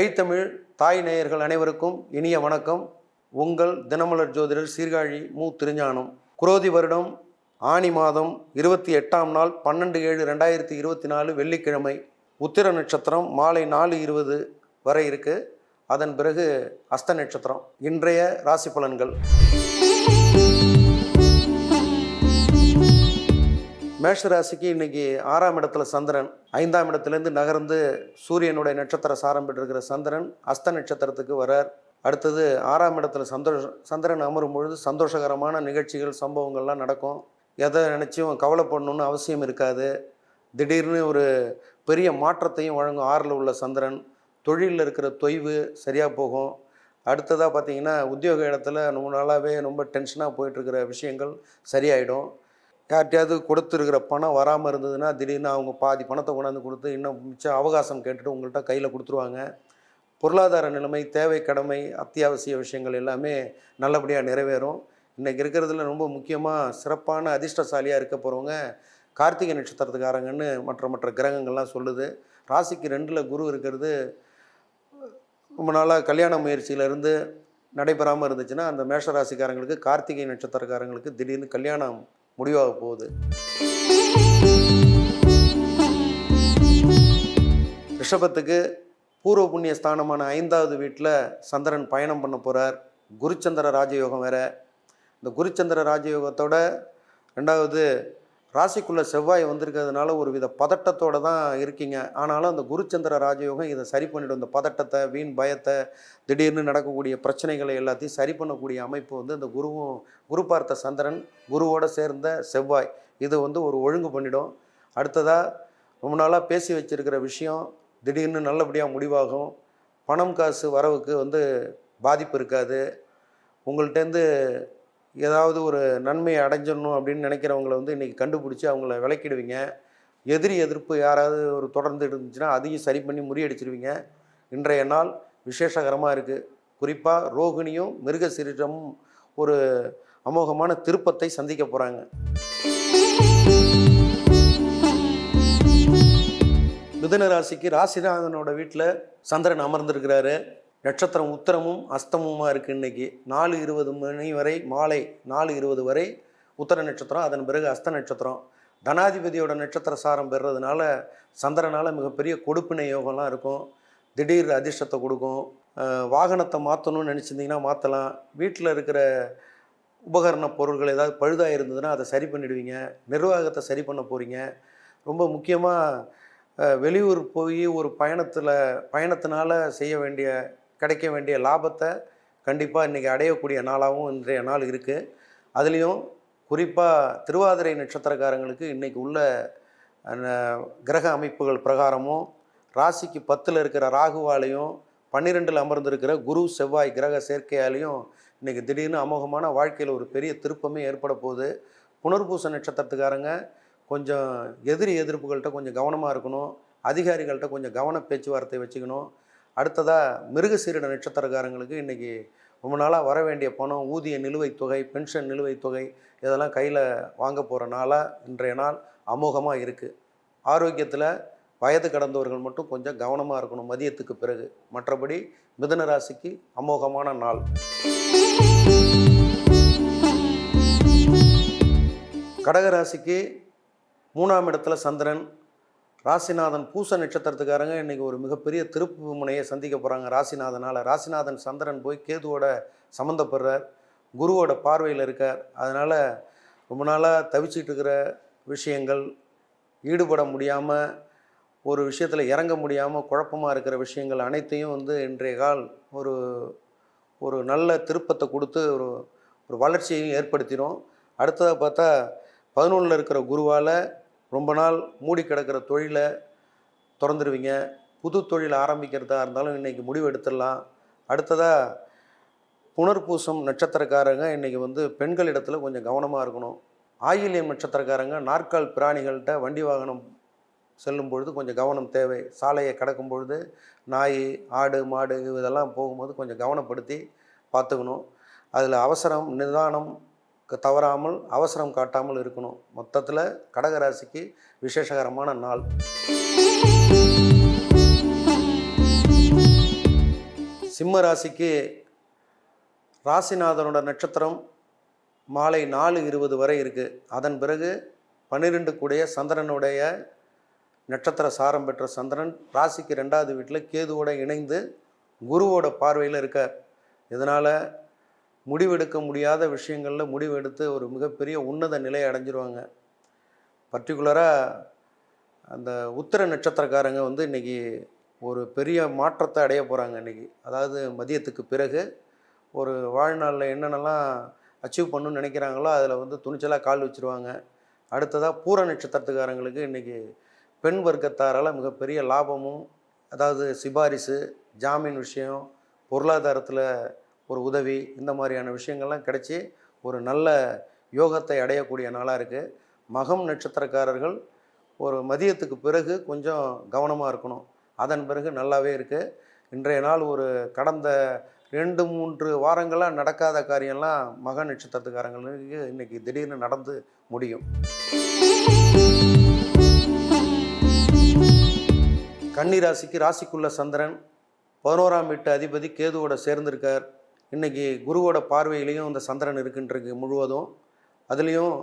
ஐத்தமிழ் தாய் நேயர்கள் அனைவருக்கும் இனிய வணக்கம். உங்கள் தினமலர் ஜோதிடர் சீர்காழி மு. திருஞானம். குரோதி வருடம் ஆனி மாதம் இருபத்தி எட்டாம் நாள் பன்னெண்டு ஏழு ரெண்டாயிரத்தி இருபத்தி நாலு வெள்ளிக்கிழமை உத்திர நட்சத்திரம் மாலை நாலு இருபது வரை இருக்குது அதன் பிறகு அஸ்த நட்சத்திரம். இன்றைய ராசி பலன்கள். மேஷராசிக்கு இன்னைக்கு ஆறாம் இடத்துல சந்திரன் ஐந்தாம் இடத்துலேருந்து நகர்ந்து சூரியனுடைய நட்சத்திர சாரம் பெற்றிருக்கிற சந்திரன் அஸ்த நட்சத்திரத்துக்கு வரார். அடுத்தது ஆறாம் இடத்துல சந்தோஷ சந்திரன் அமரும் பொழுது சந்தோஷகரமான நிகழ்ச்சிகள் சம்பவங்கள்லாம் நடக்கும். எதை நினச்சியும் கவலைப்படணும்னு அவசியம் இருக்காது. திடீர்னு ஒரு பெரிய மாற்றத்தையும் வழங்கும் ஆறில் உள்ள சந்திரன். தொழிலில் இருக்கிற தொய்வு சரியாக போகும். அடுத்ததாக பார்த்தீங்கன்னா உத்தியோக இடத்துல ரொம்ப நாளாகவே ரொம்ப டென்ஷனாக போயிட்டுருக்கிற விஷயங்கள் சரியாயிடும். யார்கிட்டயாவது கொடுத்துருக்கிற பணம் வராமல் இருந்ததுன்னா திடீர்னு அவங்க பாதி பணத்தை கொண்டாந்து கொடுத்து இன்னும் மிச்சம் அவகாசம் கேட்டுட்டு உங்கள்கிட்ட கையில் கொடுத்துருவாங்க. பொருளாதார நிலைமை தேவை கடமை அத்தியாவசிய விஷயங்கள் எல்லாமே நல்லபடியாக நிறைவேறும். இன்றைக்கி இருக்கிறதுல ரொம்ப முக்கியமாக சிறப்பான அதிர்ஷ்டசாலியாக இருக்க போகிறவங்க கார்த்திகை நட்சத்திரத்துக்காரங்கன்னு மற்ற மற்ற கிரகங்கள்லாம் சொல்லுது. ராசிக்கு ரெண்டில் குரு இருக்கிறது. ரொம்ப நாளாக கல்யாண முயற்சியிலேருந்து நடைபெறாமல் இருந்துச்சுன்னா அந்த மேஷ ராசிக்காரங்களுக்கு கார்த்திகை நட்சத்திரக்காரங்களுக்கு திடீர்னு கல்யாணம் முடிவாக போகுது. ரிஷபத்துக்கு பூர்வ புண்ணிய ஸ்தானமான ஐந்தாவது வீட்டில் சந்திரன் பயணம் பண்ண போகிறார் குருச்சந்திர ராஜயோகம் வேற. இந்த குருச்சந்திர ராஜயோகத்தோட ரெண்டாவது ராசிக்குள்ளே செவ்வாய் வந்திருக்கிறதுனால ஒரு வித பதட்டத்தோட தான் இருக்கீங்க. ஆனாலும் அந்த குருச்சந்திர ராஜயோகம் இதை சரி பண்ணிடும். இந்த பதட்டத்தை வீண் பயத்தை திடீர்னு நடக்கக்கூடிய பிரச்சனைகளை எல்லாத்தையும் சரி பண்ணக்கூடிய அமைப்பு வந்து இந்த குருவும் குரு பார்த்த சந்திரன் குருவோடு சேர்ந்த செவ்வாய். இது வந்து ஒரு ஒழுங்கு பண்ணிடும். அடுத்ததாக ரொம்ப நாளாக பேசி வச்சுருக்கிற விஷயம் திடீர்னு நல்லபடியாக முடிவாகும். பணம் காசு வரவுக்கு வந்து பாதிப்பு இருக்காது. உங்கள்கிட்டேருந்து ஏதாவது ஒரு நன்மையை அடைஞ்சிடணும் அப்படின்னு நினைக்கிறவங்கள வந்து இன்றைக்கி கண்டுபிடிச்சி அவங்கள விளக்கிடுவீங்க எதிரி எதிர்ப்பு யாராவது ஒரு தொடர்ந்து இருந்துச்சுன்னா அதையும் சரி பண்ணி முறியடிச்சிருவீங்க. இன்றைய நாள் விசேஷகரமாக இருக்குது குறிப்பாக ரோகிணியும் மிருகசீரிடமும் ஒரு அமோகமான திருப்பத்தை சந்திக்க போகிறாங்க மிதன ராசிக்கு ராசிநாதனோட வீட்டில் சந்திரன் அமர்ந்திருக்கிறாரு. நட்சத்திரம் உத்தரமும் அஸ்தமுமா இருக்குது இன்னைக்கு? நாலு இருபது மணி வரை மாலை நாலு இருபது வரை உத்தர நட்சத்திரம் அதன் பிறகு அஸ்த நட்சத்திரம். தனாதிபதியோட நட்சத்திர சாரம் பெறுறதுனால சந்திரனால் மிகப்பெரிய கொடுப்பினை யோகம்லாம் இருக்கும். திடீர் அதிர்ஷ்டத்தை கொடுக்கும். வாகனத்தை மாற்றணும்னு நினச்சிருந்தீங்கன்னா மாற்றலாம் வீட்டில் இருக்கிற உபகரண பொருட்கள் ஏதாவது பழுதாக இருந்ததுன்னா அதை சரி பண்ணிடுவீங்க. நிர்வாகத்தை சரி பண்ண போகிறீங்க ரொம்ப முக்கியமாக வெளியூர் போய் ஒரு பயணத்தில் பயணத்தினால செய்ய வேண்டிய கிடைக்க வேண்டிய லாபத்தை கண்டிப்பாக இன்றைக்கி அடையக்கூடிய நாளாகவும் இன்றைய நாள் இருக்குது அதுலேயும் குறிப்பாக திருவாதிரை நட்சத்திரக்காரங்களுக்கு இன்றைக்கி உள்ள கிரக அமைப்புகள் பிரகாரமும் ராசிக்கு பத்தில் இருக்கிற ராகுவாலையும் பன்னிரெண்டில் அமர்ந்திருக்கிற குரு செவ்வாய் கிரக சேர்க்கையாலையும் இன்றைக்கி திடீர்னு அமோகமான வாழ்க்கையில் ஒரு பெரிய திருப்பமே ஏற்பட போகுது. புனர்பூச நட்சத்திரத்துக்காரங்க கொஞ்சம் எதிரி எதிர்ப்புகள்கிட்ட கொஞ்சம் கவனமாக இருக்கணும். அதிகாரிகள்கிட்ட கொஞ்சம் கவன பேச்சுவார்த்தை வச்சுக்கணும். அடுத்ததாக மிருகசீரிட நட்சத்திரக்காரங்களுக்கு இன்றைக்கி ரொம்ப நாளாக வர வேண்டிய பணம் ஊதிய நிலுவைத் தொகை பென்ஷன் நிலுவைத் தொகை இதெல்லாம் கையில் வாங்க போகிற நாளாக இன்றைய நாள் அமோகமாக இருக்குது ஆரோக்கியத்தில் வயது கடந்தவர்கள் மட்டும் கொஞ்சம் கவனமாக இருக்கணும் மதியத்துக்கு பிறகு. மற்றபடி மிதுன ராசிக்கு அமோகமான நாள். கடகராசிக்கு மூணாம் இடத்துல சந்திரன் ராசிநாதன் பூச நட்சத்திரத்துக்காரங்க இன்றைக்கி ஒரு மிகப்பெரிய திருப்பு முனையை சந்திக்க போகிறாங்க ராசிநாதனால். ராசிநாதன் சந்திரன் போய் கேதுவோட சம்மந்தப்படுறார் குருவோட பார்வையில் இருக்கார். அதனால் ரொம்ப நாளாக தவிச்சிட்டு இருக்கிற விஷயங்கள் ஈடுபட முடியாமல் ஒரு விஷயத்தில் இறங்க முடியாமல் குழப்பமாக இருக்கிற விஷயங்கள் அனைத்தையும் வந்து இன்றைய கால் ஒரு ஒரு நல்ல திருப்பத்தை கொடுத்து ஒரு ஒரு வளர்ச்சியையும் ஏற்படுத்திடும் அடுத்ததாக பார்த்தா பதினொன்றில் இருக்கிற குருவால் ரொம்ப நாள் மூடி கிடக்கிற தொழிலை திறந்துருவீங்க. புது தொழில் ஆரம்பிக்கிறதா இருந்தாலும் இன்றைக்கி முடிவு எடுத்துடலாம். அடுத்ததாக புனர்பூசம் நட்சத்திரக்காரங்க இன்றைக்கி வந்து பெண்கள் இடத்துல கொஞ்சம் கவனமாக இருக்கணும். ஆயிலியம் நட்சத்திரக்காரங்க நாற்கால் பிராணிகள்கிட்ட வண்டி வாகனம் செல்லும் பொழுது கொஞ்சம் கவனம் தேவை. சாலையை கடக்கும் பொழுது நாய் ஆடு மாடு இதெல்லாம் போகும்போது கொஞ்சம் கவனப்படுத்தி பார்த்துக்கணும். அதில் அவசரம் நிதானம் தவறாமல் அவசரம் காட்டாமல் இருக்கணும். மொத்தத்தில் கடகராசிக்கு விசேஷகரமான நாள். சிம்ம ராசிக்கு ராசிநாதனோட நட்சத்திரம் மாலை நாலு இருபது வரை இருக்குது அதன் பிறகு பன்னிரெண்டு கூடிய சந்திரனுடைய நட்சத்திர சாரம் பெற்ற சந்திரன் ராசிக்கு ரெண்டாவது வீட்டில் கேதுவோட இணைந்து குருவோட பார்வையில் இருக்கார். இதனால் முடிவெடுக்க முடியாத விஷயங்களில் முடிவெடுத்து ஒரு மிகப்பெரிய உன்னத நிலையை அடைஞ்சிருவாங்க. பர்டிகுலராக அந்த உத்திர நட்சத்திரக்காரங்க வந்து இன்றைக்கி ஒரு பெரிய மாற்றத்தை அடைய போகிறாங்க இன்றைக்கி அதாவது மதியத்துக்கு பிறகு ஒரு வாழ்நாளில் என்னென்னலாம் அச்சீவ் பண்ணணும்னு நினைக்கிறாங்களோ அதில் வந்து துணிச்சலாக கால் வச்சுருவாங்க. அடுத்ததாக பூர நட்சத்திரத்துக்காரங்களுக்கு இன்றைக்கி பெண் வர்க்கத்தாரால் மிகப்பெரிய லாபமும் அதாவது சிபாரிசு ஜாமீன் விஷயம் பொருளாதாரத்தில் ஒரு உதவி இந்த மாதிரியான விஷயங்கள்லாம் கிடைச்சி ஒரு நல்ல யோகத்தை அடையக்கூடிய நாளாக இருக்குது மகம் நட்சத்திரக்காரர்கள் ஒரு மதியத்துக்கு பிறகு கொஞ்சம் கவனமாக இருக்கணும். அதன் பிறகு நல்லாவே இருக்குது இன்றைய நாள் ஒரு கடந்த ரெண்டு மூன்று வாரங்களாக நடக்காத காரியம்லாம் மக நட்சத்திரத்துக்காரங்களுக்கு இன்றைக்கி திடீர்னு நடந்து முடியும். கன்னி ராசிக்கு ராசிக்குள்ள சந்திரன் பதினோராம் வீட்டு அதிபதி கேதுவோட சேர்ந்திருக்கார். இன்றைக்கி குருவோட பார்வையிலையும் இந்த சந்திரன் இருக்குன்றது முழுவதும். அதுலேயும்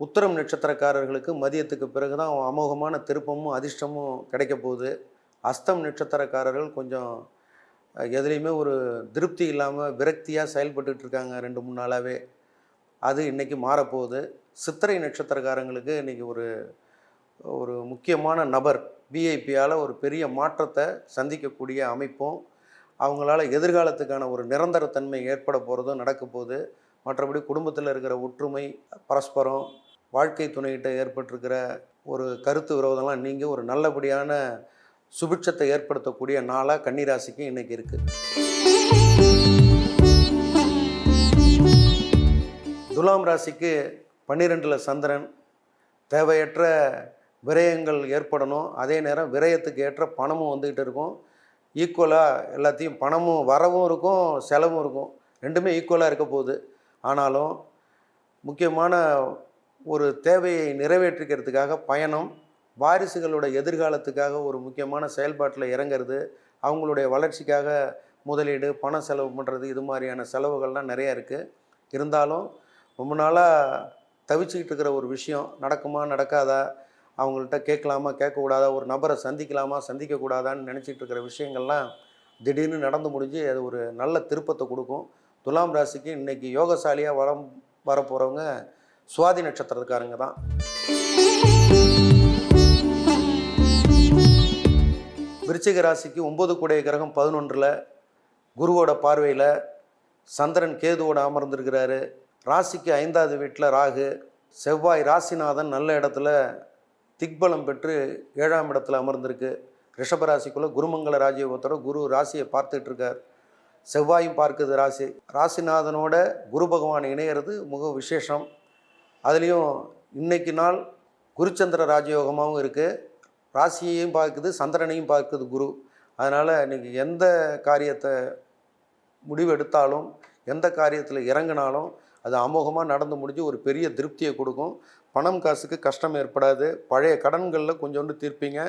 உத்தரம் நட்சத்திரக்காரர்களுக்கு மதியத்துக்கு பிறகு தான் அமோகமான திருப்பமும் அதிர்ஷ்டமும் கிடைக்க போகுது. அஸ்தம் நட்சத்திரக்காரர்கள் கொஞ்சம் எதுலேயுமே ஒரு திருப்தி இல்லாமல் விரக்தியாக செயல்பட்டுட்டு இருக்காங்க ரெண்டு மூணு நாளாகவே அது இன்றைக்கி மாறப்போகுது. சித்திரை நட்சத்திரக்காரங்களுக்கு இன்றைக்கி ஒரு ஒரு முக்கியமான நபர் விஐபியால் ஒரு பெரிய மாற்றத்தை சந்திக்கக்கூடிய அமைப்பும் அவங்களால எதிர்காலத்துக்கான ஒரு நிரந்தரத்தன்மை ஏற்பட போகிறதும் நடக்க போகுது. மற்றபடி குடும்பத்தில் இருக்கிற ஒற்றுமை பரஸ்பரம் வாழ்க்கை துணைகிட்ட ஏற்பட்டிருக்கிற ஒரு கருத்து விரோதம்லாம் நீங்கள் ஒரு நல்லபடியான சுபிட்சத்தை ஏற்படுத்தக்கூடிய நாளாக கன்னிராசிக்கு இன்றைக்கி இருக்குது துலாம் ராசிக்கு பன்னிரெண்டில் சந்திரன். தேவையற்ற விரயங்கள் ஏற்படணும். அதே நேரம் விரயத்துக்கு ஏற்ற பணமும் வந்துக்கிட்டு இருக்கும். ஈக்குவலாக எல்லாத்தையும் பணமும் வரவும் இருக்கும் செலவும் இருக்கும். ரெண்டுமே ஈக்குவலாக இருக்க போகுது. ஆனாலும் முக்கியமான ஒரு தேவையை நிறைவேற்றிக்கிறதுக்காக பயணம் வாரிசுகளோட எதிர்காலத்துக்காக ஒரு முக்கியமான செயல்பாட்டில் இறங்குறது அவங்களுடைய வளர்ச்சிக்காக முதலீடு பண செலவு பண்ணுறது இது மாதிரியான செலவுகள்லாம் நிறையா இருக்குது இருந்தாலும் ரொம்ப நாளாக தவிச்சுக்கிட்டு இருக்கிற ஒரு விஷயம் நடக்குமா நடக்காதா அவங்கள்ட்ட கேட்கலாமா கேட்கக்கூடாதா ஒரு நபரை சந்திக்கலாமா சந்திக்கக்கூடாதான்னு நினச்சிட்டு இருக்கிற விஷயங்கள்லாம் திடீர்னு நடந்து முடிஞ்சு அது ஒரு நல்ல திருப்பத்தை கொடுக்கும். துலாம் ராசிக்கு இன்னைக்கு யோகசாலியாக வளம் வரப்போகிறவங்க சுவாதி நட்சத்திரத்துக்காரங்க தான். விருச்சிக ராசிக்கு ஒம்பது கூடைய கிரகம் பதினொன்றில் குருவோட பார்வையில் சந்திரன் கேதுவோட அமர்ந்திருக்கிறாரு. ராசிக்கு ஐந்தாவது வீட்டில் ராகு. செவ்வாய் ராசிநாதன் நல்ல இடத்துல திக்பலம் பெற்று ஏழாம் இடத்துல அமர்ந்திருக்கு. ரிஷபராசிக்குள்ளே குருமங்கல ராஜயோகத்தோட குரு ராசியை பார்த்துட்டு இருக்கார் செவ்வாயும் பார்க்குது ராசி. ராசிநாதனோட குரு பகவான் இணையிறது மிக விசேஷம். அதுலேயும் இன்னைக்கு நாள் குருச்சந்திர ராஜயோகமாகவும் இருக்குது ராசியையும் பார்க்குது சந்திரனையும் பார்க்குது குரு. அதனால் இன்றைக்கி எந்த காரியத்தை முடிவெடுத்தாலும் எந்த காரியத்தில் இறங்கினாலும் அது அமோகமாக நடந்து முடிஞ்சு ஒரு பெரிய திருப்தியை கொடுக்கும். பணம் காசுக்கு கஷ்டம் ஏற்படாது. பழைய கடன்களில் கொஞ்சோண்டு தீர்ப்பீங்க.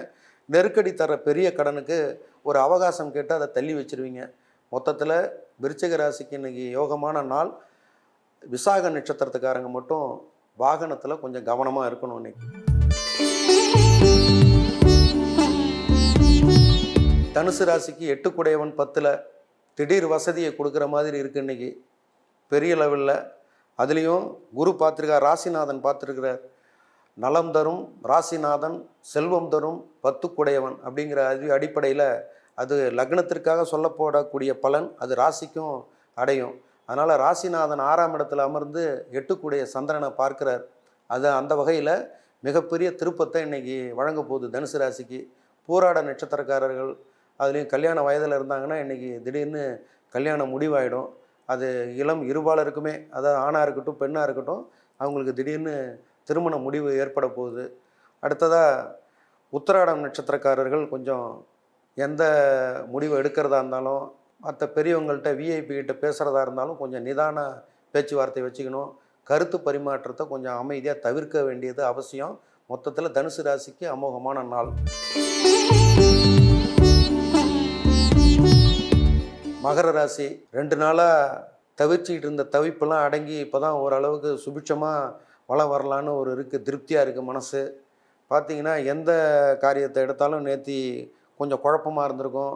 நெருக்கடி தர பெரிய கடனுக்கு ஒரு அவகாசம் கேட்டு அதை தள்ளி வச்சிருவீங்க. மொத்தத்தில் விருச்சிக ராசிக்கு இன்னைக்கு யோகமான நாள். விசாக நட்சத்திரத்துக்காரங்க மட்டும் வாகனத்தில் கொஞ்சம் கவனமாக இருக்கணும் இன்னைக்கு. தனுசு ராசிக்கு எட்டு குடையவன் பத்தில் திடீர் வசதியை கொடுக்குற மாதிரி இருக்குது இன்றைக்கி பெரிய லெவலில் அதுலேயும் குரு பார்த்துருக்கார் ராசிநாதன் பார்த்துருக்கிறார். நலம் தரும் ராசிநாதன் செல்வம் தரும் பத்துக்குடையவன் அப்படிங்கிற அது அடிப்படையில் அது லக்னத்திற்காக சொல்லப்படக்கூடிய பலன் அது ராசிக்கும் அடையும். அதனால் ராசிநாதன் ஆறாம் இடத்துல அமர்ந்து எட்டுக்குடைய சந்திரனை பார்க்கிறார். அது அந்த வகையில் மிகப்பெரிய திருப்பத்தை இன்னைக்கு வழங்க போகுது தனுசு ராசிக்கு. பூராட நட்சத்திரக்காரர்கள் அதுலேயும் கல்யாண வயதில் இருந்தாங்கன்னா இன்றைக்கி திடீர்னு கல்யாணம் முடிவாயிடும். அது இளம் இருபாலருக்குமே அதாவது ஆணாக இருக்கட்டும் பெண்ணாக இருக்கட்டும் அவங்களுக்கு திடீர்னு திருமண முடிவு ஏற்பட போகுது. அடுத்ததாக உத்திராடம் நட்சத்திரக்காரர்கள் கொஞ்சம் எந்த முடிவு எடுக்கிறதா இருந்தாலும் மற்ற பெரியவங்கள்ட்ட விஐபி கிட்ட பேசுகிறதா இருந்தாலும் கொஞ்சம் நிதான பேச்சுவார்த்தை வச்சுக்கணும். கருத்து பரிமாற்றத்தை கொஞ்சம் அமைதியாக தவிர்க்க வேண்டியது அவசியம். மொத்தத்தில் தனுசு ராசிக்கு அமோகமான நாள். மகர ராசி ரெண்டு நாளாக தவிர்ச்சிக்கிட்டு இருந்த தவிப்பெல்லாம் அடங்கி இப்போ தான் ஓரளவுக்கு சுபிட்சமாக வளம் வரலான்னு ஒரு இருக்குது திருப்தியாக இருக்குது மனசு. பார்த்தீங்கன்னா எந்த காரியத்தை எடுத்தாலும் நேத்தி கொஞ்சம் குழப்பமாக இருந்திருக்கும்.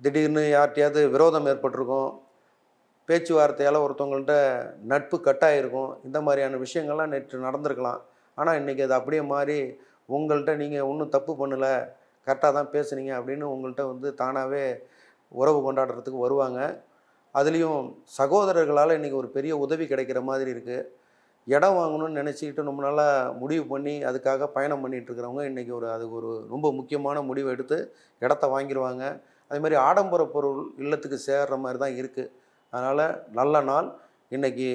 திடீர்னு யார்கிட்டயாவது விரோதம் ஏற்பட்டிருக்கும். பேச்சுவார்த்தையால் ஒருத்தவங்கள்ட்ட நட்பு கட்டாயிருக்கும். இந்த மாதிரியான விஷயங்கள்லாம் நேற்று நடந்திருக்கலாம். ஆனால் இன்றைக்கி அது அப்படியே மாறி உங்கள்கிட்ட நீங்கள் ஒன்றும் தப்பு பண்ணலை கரெக்டாக தான் பேசுனீங்க அப்படின்னு உங்கள்கிட்ட வந்து தானாகவே உறவு கொண்டாடுறதுக்கு வருவாங்க. அதுலேயும் சகோதரர்களால் இன்றைக்கி ஒரு பெரிய உதவி கிடைக்கிற மாதிரி இருக்குது இடம் வாங்கணும்னு நினச்சிக்கிட்டு ரொம்ப நாளாக முடிவு பண்ணி அதுக்காக பயணம் பண்ணிகிட்டு இருக்கிறவங்க இன்றைக்கி ஒரு அதுக்கு ஒரு ரொம்ப முக்கியமான முடிவு எடுத்து இடத்த வாங்கிடுவாங்க அதே மாதிரி ஆடம்பர பொருள் இல்லத்துக்கு சேர்ற மாதிரி தான் இருக்குது அதனால் நல்ல நாள். இன்றைக்கி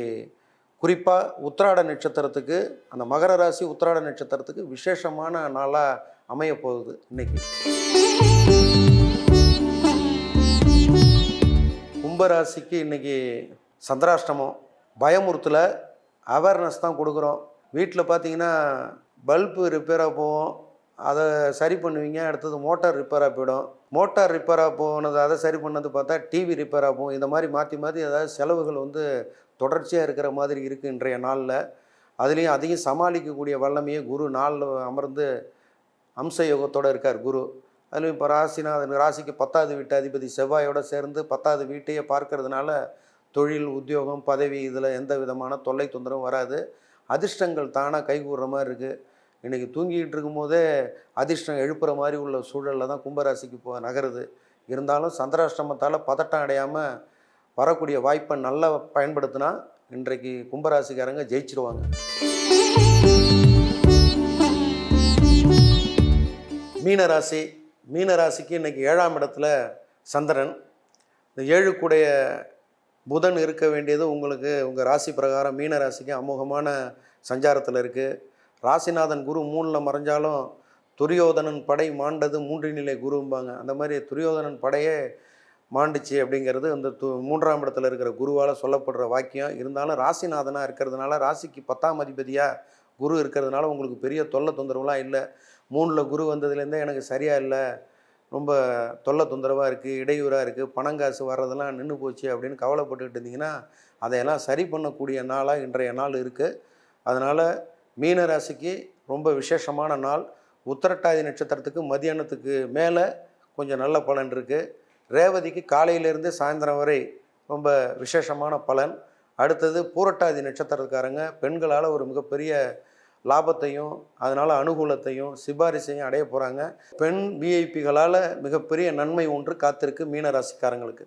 குறிப்பாக உத்திராட நட்சத்திரத்துக்கு அந்த மகர ராசி உத்திராட நட்சத்திரத்துக்கு விசேஷமான நாளாக அமைய போகுது இன்றைக்கி கும்பராசிக்கு இன்னைக்கு சந்திராஷ்டமம். பயமுறுத்தலை அவேர்னஸ் தான் கொடுக்குறோம். வீட்டில் பார்த்தீங்கன்னா பல்பு ரிப்பேராக போகும் அதை சரி பண்ணுவீங்க. அடுத்தது மோட்டார் ரிப்பேராக போயிடும். மோட்டார் ரிப்பேராக போனது அதை சரி பண்ணது பார்த்தா டிவி ரிப்பேராக போகும். இந்த மாதிரி மாற்றி மாற்றி ஏதாவது செலவுகள் வந்து தொடர்ச்சியாக இருக்கிற மாதிரி இருக்குது இன்றைய நாளில். அதுலேயும் அதையும் சமாளிக்கக்கூடிய வல்லமையே குரு நாளில் அமர்ந்து அம்ச யோகத்தோடு இருக்கார் குரு. அதுலேயும் இப்போ ராசிநாதன் ராசிக்கு பத்தாவது வீட்டு அதிபதி செவ்வாயோடு சேர்ந்து பத்தாவது வீட்டையே பார்க்கறதுனால தொழில் உத்தியோகம் பதவி இதில் எந்த விதமான தொல்லை தொந்தரவும் வராது. அதிர்ஷ்டங்கள் தானாக கைகூடுற மாதிரி இருக்குது இன்றைக்கி தூங்கிக்கிட்டு இருக்கும்போதே அதிர்ஷ்டம் எழுப்புற மாதிரி உள்ள சூழலில் தான் கும்பராசிக்கு போ நகருது. இருந்தாலும் சந்திராஷ்டிரமத்தால் பதட்டம் அடையாமல் வரக்கூடிய வாய்ப்பை நல்லா பயன்படுத்தினா இன்றைக்கு கும்பராசிக்காரங்க ஜெயிச்சிருவாங்க. மீனராசி மீனராசிக்கு இன்றைக்கி ஏழாம் இடத்துல சந்திரன். இந்த ஏழுக்குடைய புதன் இருக்க வேண்டியது உங்களுக்கு உங்கள் ராசி பிரகாரம் மீன ராசிக்கு அமோகமான சஞ்சாரத்தில் இருக்குது ராசிநாதன் குரு மூணில் மறைஞ்சாலும் துரியோதனன் படை மாண்டது மூன்று நிலை குரும்பாங்க. அந்த மாதிரி துரியோதனன் படையே மாண்டுச்சு அப்படிங்கிறது அந்த து மூன்றாம் இடத்துல இருக்கிற குருவால் சொல்லப்படுற வாக்கியம். இருந்தாலும் ராசிநாதனாக இருக்கிறதுனால ராசிக்கு பத்தாம் அதிபதியாக குரு இருக்கிறதுனால உங்களுக்கு பெரிய தொல்லை தொந்தரவுலாம் இல்லை. மூணில் குரு வந்ததுலேருந்தே எனக்கு சரியாக இல்லை. ரொம்ப தொல்லை தொந்தரவாக இருக்குது இடையூறாக இருக்குது பணங்காசு வர்றதெல்லாம் நின்று போச்சு அப்படின்னு கவலைப்பட்டுக்கிட்டு இருந்தீங்கன்னா அதையெல்லாம் சரி பண்ணக்கூடிய நாளாக இன்றைய நாள் இருக்குது அதனால் மீன ராசிக்கு ரொம்ப விசேஷமான நாள். உத்திரட்டாதி நட்சத்திரத்துக்கு மதியானத்துக்கு மேலே கொஞ்சம் நல்ல பலன் இருக்குது ரேவதிக்கு காலையிலேருந்து சாயந்தரம் வரை ரொம்ப விசேஷமான பலன். அடுத்தது பூரட்டாதி நட்சத்திரத்துக்காரங்க பெண்களால் ஒரு மிகப்பெரிய லாபத்தையும் அதனால் அனுகூலத்தையும் சிபாரிசையும் அடைய போகிறாங்க பெண் விஐபிகளால் மிகப்பெரிய நன்மை ஒன்று காத்திருக்கு மீனராசிக்காரங்களுக்கு.